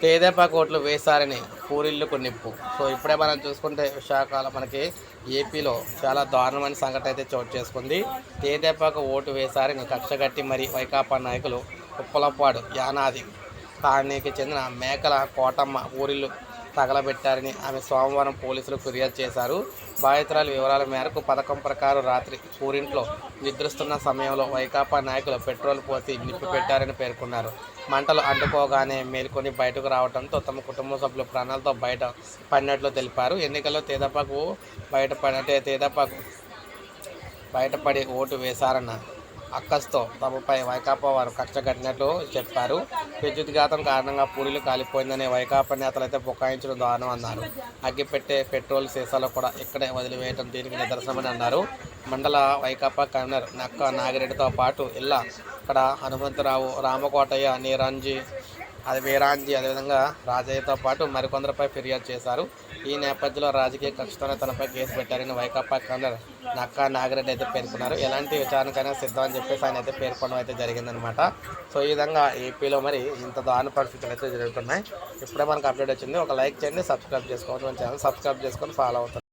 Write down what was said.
తేదేపా కోట్లు వేశారని పూరిల్లుకు నిప్పు. సో ఇప్పుడే మనం చూసుకుంటే విశాఖలో మనకి ఏపీలో చాలా దారుణమైన సంఘటన అయితే చోటు చేసుకుంది. తేదేపాకు ఓటు వేశారని కక్షగట్టి మరి వైకాపా నాయకులు ఉప్పలపాడు యానాది కాలనీకి చెందిన మేకల కోటమ్మ ఊరిళ్ళు తగలబెట్టారని ఆమె సోమవారం పోలీసులు ఫిర్యాదు చేశారు. బాధితురాలి వివరాల మేరకు పథకం ప్రకారం రాత్రి ఊరింట్లో నిద్రిస్తున్న సమయంలో వైకాపా నాయకులు పెట్రోల్ పోసి నిప్పిపెట్టారని పేర్కొన్నారు. మంటలు అంటుకోగానే మేల్కొని బయటకు రావడంతో తమ కుటుంబ సభ్యులు ప్రాణాలతో బయట పడినట్లు తెలిపారు. ఎన్నికల్లో తేదపాకు బయటపడి అంటే తేదపాకు బయటపడి ఓటు వేశారన్న అక్కస్తో తమపై వైకాపా వారు కక్ష కట్టినట్లు చెప్పారు. విద్యుద్ఘాతం కారణంగా పూరీలు కాలిపోయిందని వైకాపా నేతలు అయితే బుకాయించడం దారుణం అన్నారు. అగ్గిపెట్టే పెట్రోల్ సీసాలు కూడా ఇక్కడే వదిలివేయడం దీనికి నిదర్శనమని అన్నారు. మండల వైకాపా కన్వీనర్ నక్క నాగిరెడ్డితో పాటు ఇలా ఇక్కడ హనుమంతరావు రామకోటయ్య నీరంజీ అది వీరాంజీ అదేవిధంగా రాజయ్యతో పాటు మరికొందరిపై ఫిర్యాదు చేశారు. ఈ నేపథ్యంలో రాజకీయ కక్షతోనే తనపై కేసు పెట్టారని వైకాపా కన్వీనర్ నక్కా నాగిరెడ్డి అయితే పేర్కొన్నారు. ఎలాంటి విచారణకైనా సిద్ధం అని చెప్పేసి ఆయన అయితే పేర్కొనడం అయితే జరిగిందనమాట సో ఈ విధంగా ఏపీలో మరి ఇంత దారుణ పరిస్థితులు అయితే జరుగుతున్నాయి. ఇప్పుడే మనకు అప్డేట్ వచ్చింది. ఒక లైక్ చేయండి సబ్స్క్రైబ్ చేసుకోవచ్చు. మన ఛానల్ సబ్స్క్రైబ్ చేసుకొని ఫాలో అవుతుంది